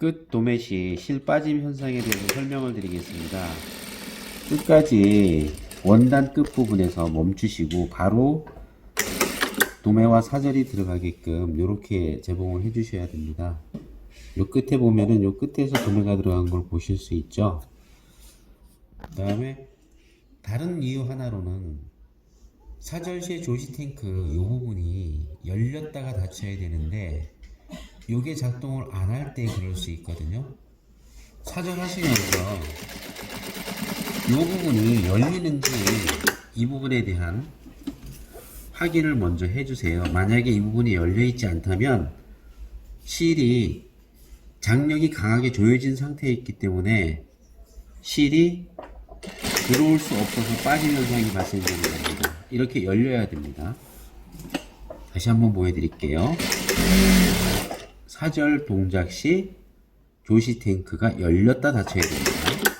끝 도매 시 실 빠짐 현상에 대해서 설명을 드리겠습니다. 끝까지 원단 끝 부분에서 멈추시고 바로 도매와 사절이 들어가게끔 이렇게 재봉을 해 주셔야 됩니다. 요 끝에 보면은 요 끝에서 도매가 들어간 걸 보실 수 있죠. 그 다음에 다른 이유 하나로는 사절시의 조시 탱크 요 부분이 열렸다가 닫혀야 되는데 요게 작동을 안 할 때 그럴 수 있거든요. 사절하시면서 요 부분이 열리는지 이 부분에 대한 확인을 먼저 해주세요. 만약에 이 부분이 열려 있지 않다면 실이 장력이 강하게 조여진 상태에 있기 때문에 실이 들어올 수 없어서 빠진 현상이 발생되는 겁니다. 이렇게 열려야 됩니다. 다시 한번 보여드릴게요. 사절 동작 시 조시 탱크가 열렸다 닫혀야 됩니다.